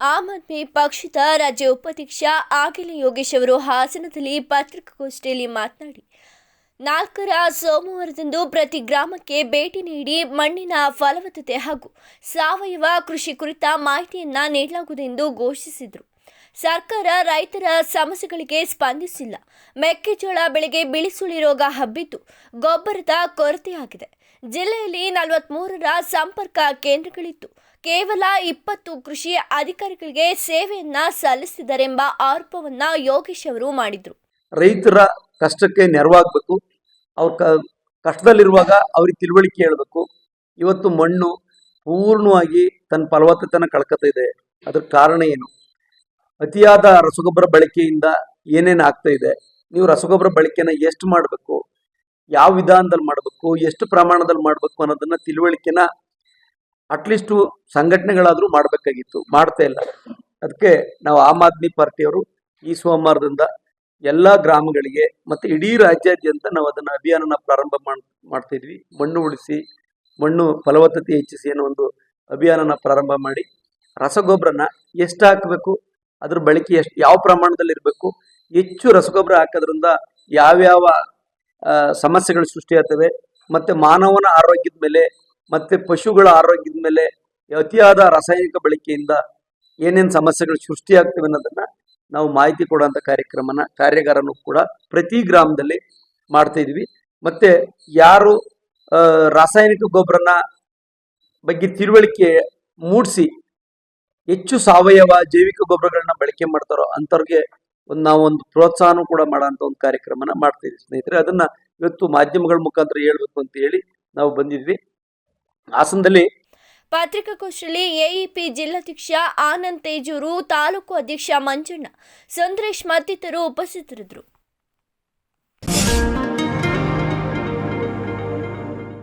ಆಮ್ ಆದ್ಮಿ ಪಕ್ಷದ ರಾಜ್ಯ ಉಪಾಧ್ಯಕ್ಷ ಆಗಿಲ ಯೋಗೇಶ್ ಅವರು ಹಾಸನದಲ್ಲಿ ಪತ್ರಿಕಾಗೋಷ್ಠಿಯಲ್ಲಿ ಮಾತನಾಡಿ, ನಾಲ್ಕರ ಸೋಮವಾರದಂದು ಪ್ರತಿ ಗ್ರಾಮಕ್ಕೆ ಭೇಟಿ ನೀಡಿ ಮಣ್ಣಿನ ಫಲವತ್ತತೆ ಹಾಗೂ ಸಾವಯವ ಕೃಷಿ ಕುರಿತ ಮಾಹಿತಿಯನ್ನ ನೀಡಲಾಗುವುದೆಂದು ಘೋಷಿಸಿದರು. ಸರ್ಕಾರ ರೈತರ ಸಮಸ್ಯೆಗಳಿಗೆ ಸ್ಪಂದಿಸಿಲ್ಲ. ಮೆಕ್ಕೆಜೋಳ ಬೆಳೆಗೆ ಬಿಳಿಸುಳಿ ರೋಗ ಹಬ್ಬಿದ್ದು ಗೊಬ್ಬರದ ಕೊರತೆಯಾಗಿದೆ. ಜಿಲ್ಲೆಯಲ್ಲಿ ನಲವತ್ಮೂರರ ಸಂಪರ್ಕ ಕೇಂದ್ರಗಳಿತ್ತು ಕೇವಲ ಇಪ್ಪತ್ತು ಕೃಷಿ ಅಧಿಕಾರಿಗಳಿಗೆ ಸೇವೆಯನ್ನ ಸಲ್ಲಿಸಿದರೆಂಬ ಆರೋಪವನ್ನ ಯೋಗೇಶ್ ಅವರು ಮಾಡಿದ್ರು. ರೈತರ ಕಷ್ಟಕ್ಕೆ ನೆರವಾಗಬೇಕು. ಅವ್ರ ಕಷ್ಟದಲ್ಲಿರುವಾಗ ಅವ್ರಿಗೆ ತಿಳುವಳಿಕೆ ಹೇಳಬೇಕು. ಇವತ್ತು ಮಣ್ಣು ಪೂರ್ಣವಾಗಿ ತನ್ನ ಫಲವತ್ತತೆನ ಕಳ್ಕೊತಿದೆ ಅದ್ರ ಕಾರಣ ಏನು? ಅತಿಯಾದ ರಸಗೊಬ್ಬರ ಬಳಕೆಯಿಂದ ಏನೇನು ಆಗ್ತಾ ಇದೆ? ನೀವು ರಸಗೊಬ್ಬರ ಬಳಕೆನ ಎಷ್ಟು ಮಾಡಬೇಕು? ಯಾವ ವಿಧಾನದಲ್ಲಿ ಮಾಡಬೇಕು? ಎಷ್ಟು ಪ್ರಮಾಣದಲ್ಲಿ ಮಾಡಬೇಕು ಅನ್ನೋದನ್ನ ತಿಳುವಳಿಕೆನ ಅಟ್ಲೀಸ್ಟು ಸಂಘಟನೆಗಳಾದರೂ ಮಾಡಬೇಕಾಗಿತ್ತು. ಮಾಡ್ತಾ ಇಲ್ಲ. ಅದಕ್ಕೆ ನಾವು ಆಮ್ ಆದ್ಮಿ ಪಾರ್ಟಿಯವರು ಈ ಸೋಮವಾರದಿಂದ ಎಲ್ಲ ಗ್ರಾಮಗಳಿಗೆ ಮತ್ತೆ ಇಡೀ ರಾಜ್ಯಾದ್ಯಂತ ನಾವು ಅದನ್ನ ಅಭಿಯಾನನ ಪ್ರಾರಂಭ ಮಾಡ್, ಮಾಡ್ತಿದ್ವಿ. ಮಣ್ಣು ಉಳಿಸಿ, ಮಣ್ಣು ಫಲವತ್ತತೆ ಹೆಚ್ಚಿಸಿ ಅನ್ನೋ ಒಂದು ಅಭಿಯಾನನ ಪ್ರಾರಂಭ ಮಾಡಿ ರಸಗೊಬ್ಬರನ ಎಷ್ಟು ಹಾಕಬೇಕು, ಅದ್ರ ಬಳಕೆ ಎಷ್ಟು, ಯಾವ ಪ್ರಮಾಣದಲ್ಲಿ ಇರಬೇಕು, ಹೆಚ್ಚು ರಸಗೊಬ್ಬರ ಹಾಕೋದ್ರಿಂದ ಯಾವ್ಯಾವ ಸಮಸ್ಯೆಗಳು ಸೃಷ್ಟಿಯಾಗ್ತವೆ ಮತ್ತೆ ಮಾನವನ ಆರೋಗ್ಯದ ಮೇಲೆ ಮತ್ತೆ ಪಶುಗಳ ಆರೋಗ್ಯದ ಮೇಲೆ ಅತಿಯಾದ ರಾಸಾಯನಿಕ ಬಳಕೆಯಿಂದ ಏನೇನು ಸಮಸ್ಯೆಗಳು ಸೃಷ್ಟಿಯಾಗ್ತವೆ ಅನ್ನೋದನ್ನ ನಾವು ಮಾಹಿತಿ ಕೊಡುವಂತ ಕಾರ್ಯಕ್ರಮನ, ಕಾರ್ಯಾಗಾರನು ಕೂಡ ಪ್ರತಿ ಗ್ರಾಮದಲ್ಲಿ ಮಾಡ್ತಾ ಇದೀವಿ ಮತ್ತೆ ಯಾರು ರಾಸಾಯನಿಕ ಗೊಬ್ಬರನ ಬಗ್ಗೆ ತಿಳುವಳಿಕೆ ಮೂಡಿಸಿ ಹೆಚ್ಚು ಸಾವಯವ ಜೈವಿಕ ಗೊಬ್ಬರಗಳನ್ನ ಬಳಕೆ ಮಾಡ್ತಾರೋ ಅಂಥವ್ರಿಗೆ ಒಂದು ನಾವು ಒಂದು ಪ್ರೋತ್ಸಾಹನೂ ಕೂಡ ಮಾಡೋಂಥ ಒಂದು ಕಾರ್ಯಕ್ರಮನ ಮಾಡ್ತಾ ಸ್ನೇಹಿತರೆ. ಅದನ್ನ ಇವತ್ತು ಮಾಧ್ಯಮಗಳ ಮುಖಾಂತರ ಹೇಳ್ಬೇಕು ಅಂತ ಹೇಳಿ ನಾವು ಬಂದಿದ್ವಿ. ಹಾಸನದಲ್ಲಿ ಪತ್ರಿಕಾಗೋಷ್ಠಿಯಲ್ಲಿ ಎಇಪಿ ಜಿಲ್ಲಾಧ್ಯಕ್ಷ ಆನಂದ್ ತೇಜೂರು ತಾಲೂಕು ಅಧ್ಯಕ್ಷ ಮಂಜಣ್ಣ ಸಂದ್ರೇಶ್ ಮತ್ತಿತರರು ಉಪಸ್ಥಿತರಿದ್ದರು.